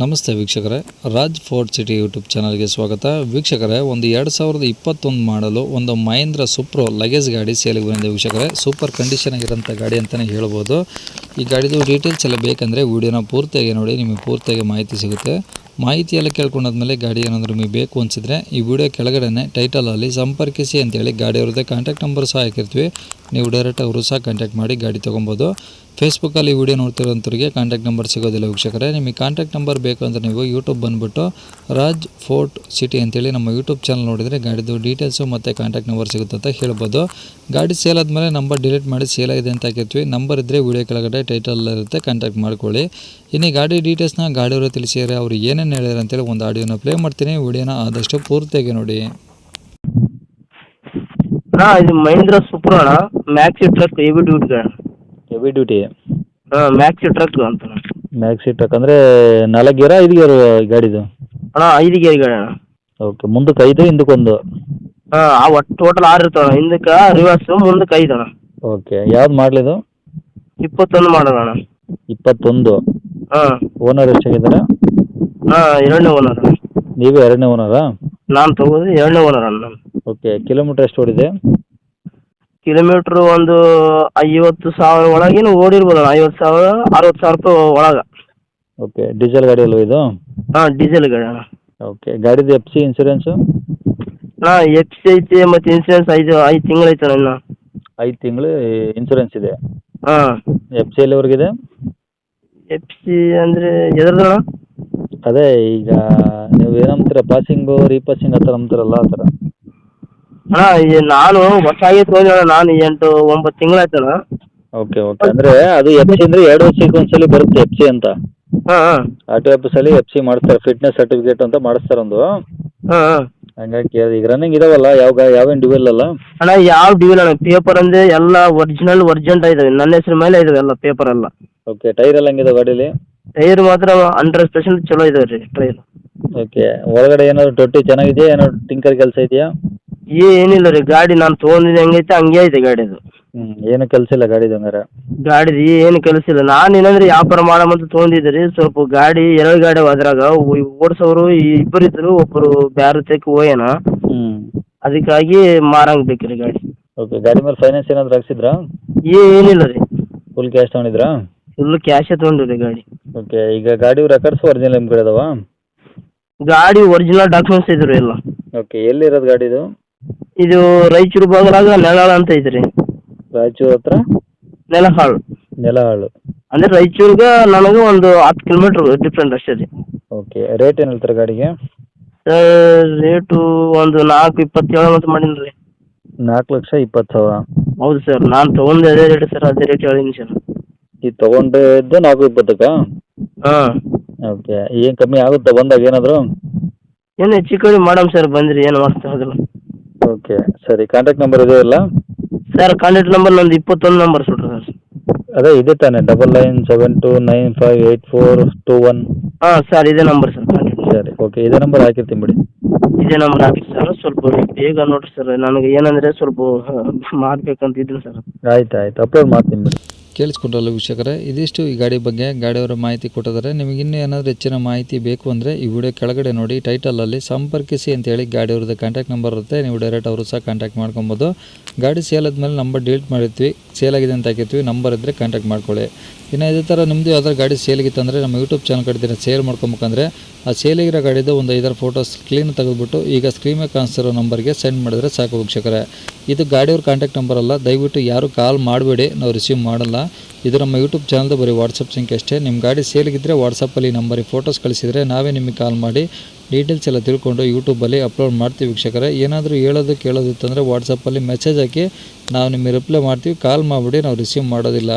ನಮಸ್ತೆ ವೀಕ್ಷಕರೇ, Raj fort city YouTube ಚಾನಲ್ಗೆ ಸ್ವಾಗತ. ವೀಕ್ಷಕರೇ, ಒಂದು ಎರಡು ಸಾವಿರದ ಇಪ್ಪತ್ತೊಂದು ಮಾಡಲು ಒಂದು ಮಹೇಂದ್ರ ಸುಪ್ರೋ ಲಗೇಜ್ ಗಾಡಿ ಸೇಲಿಗೆ ಬಂದಿದೆ ವೀಕ್ಷಕರೇ. ಸೂಪರ್ ಕಂಡೀಷನ್ ಆಗಿರೋಂಥ ಗಾಡಿ ಅಂತಲೇ ಹೇಳ್ಬೋದು. ಈ ಗಾಡಿದು ಡೀಟೇಲ್ಸ್ ಎಲ್ಲ ಬೇಕಂದರೆ ವೀಡಿಯೋನ ಪೂರ್ತಿಯಾಗಿ ನೋಡಿ, ನಿಮಗೆ ಪೂರ್ತಿಯಾಗಿ ಮಾಹಿತಿ ಸಿಗುತ್ತೆ. ಮಾಹಿತಿ ಎಲ್ಲ ಕೇಳ್ಕೊಂಡಾದ್ಮೇಲೆ ಗಾಡಿ ಏನಾದರೂ ನಿಮಗೆ ಬೇಕು ಅನಿಸಿದ್ರೆ ಈ ವಿಡಿಯೋ ಕೆಳಗಡೆ ಟೈಟಲಲ್ಲಿ ಸಂಪರ್ಕಿಸಿ ಅಂತೇಳಿ ಗಾಡಿಯವ್ರದ್ದೇ ಕಾಂಟ್ಯಾಕ್ಟ್ ನಂಬರ್ ಸಹ ಹಾಕಿರ್ತೀವಿ. ನೀವು ಡೈರೆಕ್ಟ್ ಅವರು ಸಹ ಕಾಂಟ್ಯಾಕ್ಟ್ ಮಾಡಿ ಗಾಡಿ ತೊಗೊಬೋದು. ಫೇಸ್ಬುಕ್ಕಲ್ಲಿ ವಿಡಿಯೋ ನೋಡ್ತಿರೋಂಥವ್ರಿಗೆ ಕಾಂಟ್ಯಾಕ್ಟ್ ನಂಬರ್ ಸಿಗೋದಿಲ್ಲ ವೀಕ್ಷಕರೇ. ನಿಮಗೆ ಕಾಂಟ್ಯಾಕ್ಟ್ ನಂಬರ್ ಬೇಕು ಅಂದರೆ ನೀವು ಯೂಟ್ಯೂಬ್ ಬಂದುಬಿಟ್ಟು ರಾಜ್ ಫೋರ್ಟ್ ಸಿಟಿ ಅಂತೇಳಿ ನಮ್ಮ ಯೂಟ್ಯೂಬ್ ಚಾನಲ್ ನೋಡಿದರೆ ಗಾಡಿದು ಡೀಟೇಲ್ಸು ಮತ್ತು ಕಾಂಟ್ಯಾಕ್ಟ್ ನಂಬರ್ ಸಿಗುತ್ತೆ ಅಂತ ಹೇಳ್ಬೋದು. ಗಾಡಿ ಸೇಲ್ ಆದಮೇಲೆ ನಂಬರ್ ಡಿಲೀಟ್ ಮಾಡಿ ಸೇಲ್ ಆಗಿದೆ ಅಂತ ಹಾಕಿರ್ತೀವಿ. ನಂಬರ್ ಇದ್ದರೆ ವಿಡಿಯೋ ಕೆಳಗಡೆ ಟೈಟಲ್ ಇರುತ್ತೆ ಕಾಂಟ್ಯಾಕ್ಟ್ ಮಾಡ್ಕೊಳ್ಳಿ. ಇನ್ನು ಗಾಡಿ ಡೀಟೇಲ್ಸ್ನ ಗಾಡಿಯವರು ತಿಳಿಸಿದರೆ ಅವರು ಏನೇನು ಹೇಳ್ಯಾರ ಅಂತೇಳಿ ಒಂದು ಆಡಿಯೋನ ಪ್ಲೇ ಮಾಡ್ತೀನಿ. ವಿಡಿಯೋನ ಆದಷ್ಟು ಪೂರ್ತಿಯಾಗಿ ನೋಡಿ. ಅಣ್ಣ ಇದು ಮಹೇಂದ್ರ ಸೂಪರ್ ಅಣ್ಣ. ಮ್ಯಾಕ್ಸಿ ಟ್ರಕ್ ಹೆವಿ ಡ್ಯೂಟಿ ಅಣ್ಣ ಹೆವಿ ಡ್ಯೂಟಿ ಹಾಂ ಮ್ಯಾಕ್ಸಿ ಟ್ರಕ್ ಅಂತ. ಮ್ಯಾಕ್ಸಿ ಟ್ರಕ್ ಅಂದರೆ ನಾಲ್ಕು ಗೇರಾ ಐದು ಗೇರು ಗಾಡಿದು? ಅಣ್ಣ ಐದು ಗೇರ್ ಗಾಡಿ ಅಣ್ಣ. ಓಕೆ ಮುಂದಕ್ಕೆ ಐದು ಹಿಂದಕ್ಕೊಂದು? ಹಾಂ ಆ ಒಟ್ಟು ಟೋಟಲ್ ಆರು ಇರ್ತಾವೆ ಹಿಂದಕ್ಕೆ ರಿವರ್ಸು ಮುಂದಕ್ಕೆ ಐದು ಅಣ್ಣ. ಓಕೆ ಯಾವ್ದು ಮಾಡಲಿದು ಇಪ್ಪತ್ತೊಂದು ಮಾಡೋಣ ಅಣ್ಣ. ಇಪ್ಪತ್ತೊಂದು? ಹಾಂ. ಓನರ್ ಎಷ್ಟಾಗಿದ್ದಾರೆ? ಹಾಂ ಎರಡನೇ ಓನರ್ ನೀವೇ ಎರಡನೇ ಓನರಾ ನಾನು ತಗೋದು ಎರಡನೇ ಓನರ್ ಅಣ್ಣ. ನಾನು ಓಕೆ ಕಿಲೋಮೀಟ್ರ್ ಎಷ್ಟು ಓಡಿದೆ? ಕಿಲೋಮೀಟರ್ ಒಂದು ಐವತ್ತು ಸಾವಿರ ಒಳಗೇನು ಓಡಿರ್ಬೋದು ಐವತ್ತು ಸಾವಿರ ಅರವತ್ತು ಸಾವಿರ ರೂಪಾಯಿ ಒಳಗೆ. ಓಕೆ ಡೀಸೆಲ್ ಗಾಡಿ ಅಲ್ವಾ ಇದು? ಹಾಂ ಡೀಸೆಲ್ ಗಾಡಿ ಅಣ್ಣ. ಓಕೆ ಗಾಡಿದು ಎಫ್ ಸಿ ಇನ್ಸೂರೆನ್ಸು ಹಾಂ ಎಫ್ ಸಿ ಐತಿ ಮತ್ತು ಇನ್ಸೂರೆನ್ಸ್ ಐದು ಐದು ತಿಂಗಳು ಐತೆ ಇನ್ನು. ಐದು ತಿಂಗಳು ಇನ್ಸೂರೆನ್ಸ್ ಇದೆ? ಹಾಂ. ಎಫ್ ಸಿ ಎಲ್ಲಿವರೆಗಿದೆ ಎಫ್ ಸಿ ಅಂದರೆ ಎದ್ರದ್ದು ಅಣ್ಣ? ಅದೇ ಈಗ ನೀವು ಏನಂತೀರ ಪಾಸಿಂಗು ರೀಪಾಸಿಂಗ್ ಆ ಥರ ಅಂತಾರಲ್ಲ ಆ ಥರ. ಅಣ್ಣ ಈ ನಾನು ಹೊಸಾಗಿ ಹೋಗಿ ಅಣ್ಣ ನಾನು ಎಂಟು ಒಂಬತ್ತು ತಿಂಗಳಾಯ್ತಣ್ಣ. ಓಕೆ ಓಕೆ ಅಂದ್ರೆ ಅದು ಎಫ್ ಸಿ ಅಂದ್ರೆ ಎರಡು ವರ್ಷಕ್ಕೆ ಒಂದ್ಸಲಿ ಬರುತ್ತೆ ಎಫ್ ಸಿ ಅಂತ. ಹಾಂ ಹಾಂ. ಆರ್ ಟಿ ಆಫೀಸಲ್ಲಿ ಎಫ್ ಸಿ ಮಾಡಿಸ್ತಾರೆ ಫಿಟ್ನೆಸ್ ಸರ್ಟಿಫಿಕೇಟ್ ಅಂತ ಮಾಡಿಸ್ತಾರೆ ಒಂದು. ಹಾಂ ಹಾಂ. ಹಂಗಾಗಿ ಕೇಳಿದೆ ಈಗ ರನ್ನಿಂಗ್ ಇದಾವಲ್ಲ ಯಾವ ಗಾ ಯಾವೇನು ಡ್ಯೂಯಲ್ ಅಲ್ಲ? ಅಣ್ಣ ಯಾವ ಡಿವಿಲ್ ಅಣ್ಣ? ಪೇಪರ್ ಅಂದರೆ ಎಲ್ಲ ಒರಿಜಿನಲ್ ಒರ್ಜೆಂಟ್ ಇದಾವೆ ನನ್ನ ಹೆಸರು ಮೇಲೆ ಇದಾವೆ ಎಲ್ಲ ಪೇಪರ್ ಎಲ್ಲ. ಓಕೆ ಟೈರ್ ಎಲ್ಲ ಹಂಗಿದೆ ಗಾಡೀಲಿ? ಟೈರ್ ಮಾತ್ರ ಹಂಡ್ರೆಡ್ ಪರ್ಸೆಂಟ್ ಚಲೋ ಇದಾವೆ ರೀ ಟೈರ್ ಓಕೆ ಒಳಗಡೆ ಏನಾದ್ರು ಟೊಟ್ಟಿ ಚೆನ್ನಾಗಿದೆಯಾ? ಏನಾದ್ರು ಟಿಂಕರ್ ಕೆಲಸ ಇದೆಯಾ? ಏನಿಲ್ಲ ರೀ ಗಾಡಿ ನಾನು ತೊಗೊಂಡಿದ್ದು ಹೆಂಗೈತೆ ಹಂಗೆ ಐತೆ ಗಾಡಿದು. ಏನು ಕೆಲಸ ಇಲ್ಲ ಗಾಡಿದು ಹಂಗಾರೆ? ಗಾಡಿದು ಏನು ಕೆಲಸ ಇಲ್ಲ. ನಾನು ಏನಂದ್ರೆ ವ್ಯಾಪಾರ ಮಾಡಮಂತ ತೊಗೊಂಡಿದ್ದೆ ರೀ ಸ್ವಲ್ಪ ಗಾಡಿ ಎರಡು ಗಾಡಿ ಅದ್ರಾಗ. ಓಡಿಸೋರು ಇಬ್ಬರು ಇದ್ರು ಒಬ್ಬರು ಬ್ಯಾರ ತೆಕ್ ಹೋಯ್ಯನ ಹ್ಞೂ ಅದಕ್ಕಾಗಿ ಮಾರಂಗ್ ಬೇಕ್ರಿ ಗಾಡಿ. ಓಕೆ ಗಾಡಿ ಮೇಲೆ ಫೈನಾನ್ಸ್ ಏನಾದ್ರು ಹಾಕ್ಸಿದ್ರಾ? ಏನಿಲ್ಲ ರೀ. ಫುಲ್ ಕ್ಯಾಶ್ ತಗೊಂಡಿದ್ರಾ? ಫುಲ್ ಕ್ಯಾಶೇ ತಗೊಂಡಿದ್ರಿ ಗಾಡಿ. ಓಕೆ ಈಗ ಗಾಡಿ ರೆಕಾರ್ಡ್ಸ್ ಒರಿಜಿನಲ್ ನಿಮ್ಮ ಕಡೆ ಅದಾವಾ ಗಾಡಿ ಒರಿಜಿನಲ್ ಡಾಕ್ಯುಮೆಂಟ್ಸ್ ಇದ್ರು ಎಲ್ಲ. ಓಕೆ ಎಲ್ಲಿರೋದು ಗಾಡಿದು ಇದು ರಾಯಚೂರು ಭಾಗದಾಗ ನೆಲಹಾಳ ಅಂತ ಐತ್ರಿ. ರಾಯಚೂರು ಹತ್ರ? ನೆಲಹಾಳು. ನೆಲಹಾಳು. ಅಂದ್ರೆ ರಾಯಚೂರ್ಗೆ ನನಗೆ ಒಂದು ಹತ್ತು ಕಿಲೋಮೀಟರ್ ಡಿಫ್ರೆಂಟ್ ಅಷ್ಟೇ ರೀ. ಓಕೆ ರೇಟ್ ಏನು ಹೇಳ್ತಾರೆ ಗಾಡಿಗೆ? ರೇಟು ಒಂದು ನಾಲ್ಕು ಇಪ್ಪತ್ತೇಳು ಮತ್ತು ಮಾಡೀನಿ ರೀ. ನಾಲ್ಕು ಲಕ್ಷ ಇಪ್ಪತ್ತು ಸಾವಿರ. ಹೌದು ಸರ್ ನಾನು ತೊಗೊಂಡು ಅದೇ ರೇಟ್ ಸರ್ ಅದೇ ರೇಟ್ ಹೇಳಿದ್ದೀನಿ ಸರ್ ಇದು ತೊಗೊಂಡಿದ್ದು ನಾಲ್ಕು ಇಪ್ಪತ್ತಕ್ಕ? ಹಾಂ. ಓಕೆ ಏನು ಕಮ್ಮಿ ಆಗುತ್ತೆ ಬಂದಾಗ ಏನಾದರೂ? ಏನು ಹೆಚ್ಚು ಕಡಿಮೆ ಮಾಡಮ್ ಸರ್ ಬಂದ್ರಿ ಏನು ಮಾಡ್ತಾ ಓಕೆ ಸರಿ ಕಾಂಟ್ಯಾಕ್ಟ್ ನಂಬರ್ ಇದೆ ಅಲ್ಲ ಸರ್ ಕಾಂಟ್ಯಾಕ್ಟ್ ನಂಬರ್ ನಂದು ಇಪ್ಪತ್ತೊಂದು ನಂಬರ್ ಸುಡ್ರಿ ಸರ್ ಅದೇ ಇದೆ ತಾನೆ double nine seven two nine five eight four two one ಹಾಂ ಸರ್ ಇದೇ ನಂಬರ್ ಸರ್ ಕಾಂಟ್ಯಾಕ್ಟ್ ಸರಿ ಓಕೆ ಇದೇ ನಂಬರ್ ಹಾಕಿರ್ತೀನಿ ಬಿಡಿ. ಇದೇ ನಂಬರ್ ಹಾಕಿ ಸರ್ ಸ್ವಲ್ಪ ಬೇಗ ನೋಡ್ರಿ ಸರ್ ನನಗೆ ಏನಂದರೆ ಸ್ವಲ್ಪ ಮಾಡ್ಬೇಕಂತ ಇದ್ದೀನಿ ಸರ್ ಆಯ್ತು ಆಯ್ತು ಅಪ್ಲೋಡ್ ಮಾಡ್ತೀನಿ ಬಿಡಿ. ಕೇಳಿಸ್ಕೊಂಡ್ರಲ್ಲ ವೀಕ್ಷಕರೇ, ಇದಿಷ್ಟು ಈ ಗಾಡಿ ಬಗ್ಗೆ ಗಾಡಿಯವರ ಮಾಹಿತಿ ಕೊಟ್ಟಿದ್ದಾರೆ. ನಿಮಗೆ ಇನ್ನೂ ಏನಾದರೂ ಹೆಚ್ಚಿನ ಮಾಹಿತಿ ಬೇಕು ಅಂದರೆ ಈ ವಿಡಿಯೋ ಕೆಳಗಡೆ ನೋಡಿ ಟೈಟಲಲ್ಲಿ ಸಂಪರ್ಕಿಸಿ ಅಂತೇಳಿ ಗಾಡಿಯವ್ರದ್ದು ಕಾಂಟ್ಯಾಕ್ಟ್ ನಂಬರ್ ಇರುತ್ತೆ. ನೀವು ಡೈರೆಕ್ಟ್ ಅವರು ಸಹ ಕಾಂಟ್ಯಾಕ್ಟ್ ಮಾಡ್ಕೊಬೋದು. ಗಾಡಿ ಸೇಲ್ ಆದಮೇಲೆ ನಂಬರ್ ಡಿಲೀಟ್ ಮಾಡಿರ್ತೀವಿ. ಸೇಲ್ ಆಗಿದೆ ಅಂತ ಹಾಕಿರ್ತೀವಿ. ನಂಬರ್ ಇದ್ದರೆ ಕಾಂಟ್ಯಾಕ್ಟ್ ಮಾಡ್ಕೊಳ್ಳಿ. ಇನ್ನು ಇದೇ ಥರ ನಿಮ್ಮದು ಯಾವ್ದಾದ್ರು ಗಾಡಿ ಸೇಲಿಗಿತ್ತು ಅಂದರೆ ನಮ್ಮ ಯೂಟ್ಯೂಬ್ ಚಾನಲ್ ಕಡೆದಿನ ಸೇಲ್ ಮಾಡ್ಕೊಬೇಕಂದ್ರೆ ಆ ಸೇಲಿಗಿರೋ ಗಾಡಿದು ಒಂದು ಐದಾರು ಫೋಟೋಸ್ ಕ್ಲೀನ್ ತೆಗೆದುಬಿಟ್ಟು ಈಗ ಸ್ಕ್ರೀನ್ ಕಾಣಿಸ್ತಿರೋ ನಂಬರ್ಗೆ ಸೆಂಡ್ ಮಾಡಿದ್ರೆ ಸಾಕು ವೀಕ್ಷಕರೇ. ಇದು ಗಾಡಿಯವ್ರ ಕಾಂಟ್ಯಾಕ್ಟ್ ನಂಬರ್ ಅಲ್ಲ. ದಯವಿಟ್ಟು ಯಾರು ಕಾಲ್ ಮಾಡಬೇಡಿ. ನಾವು ರಿಸೀವ್ ಮಾಡಲ್ಲ. ಇದು ನಮ್ಮ ಯೂಟ್ಯೂಬ್ ಚಾನಲ್ದು ಬರೀ ವಾಟ್ಸಪ್ ಸಂಖ್ಯೆ ಅಷ್ಟೇ. ನಿಮ್ಮ ಗಾಡಿ ಸೇಲ್ಗಿದ್ರೆ ವಾಟ್ಸಪ್ಪಲ್ಲಿ ನಂಬರಿಗೆ ಫೋಟೋಸ್ ಕಳಿಸಿದರೆ ನಾವೇ ನಿಮಗೆ ಕಾಲ್ ಮಾಡಿ ಡೀಟೇಲ್ಸ್ ಎಲ್ಲ ತಿಳ್ಕೊಂಡು ಯೂಟ್ಯೂಬಲ್ಲಿ ಅಪ್ಲೋಡ್ ಮಾಡ್ತೀವಿ ವೀಕ್ಷಕರೇ. ಏನಾದರೂ ಹೇಳೋದು ಕೇಳೋದಿತ್ತಂದರೆ ವಾಟ್ಸಪ್ಪಲ್ಲಿ ಮೆಸೇಜ್ ಹಾಕಿ ನಾವು ನಿಮಗೆ ರಿಪ್ಲೈ ಮಾಡ್ತೀವಿ. ಕಾಲ್ ಮಾಡಿಬಿಡಿ, ನಾವು ರಿಸೀವ್ ಮಾಡೋದಿಲ್ಲ.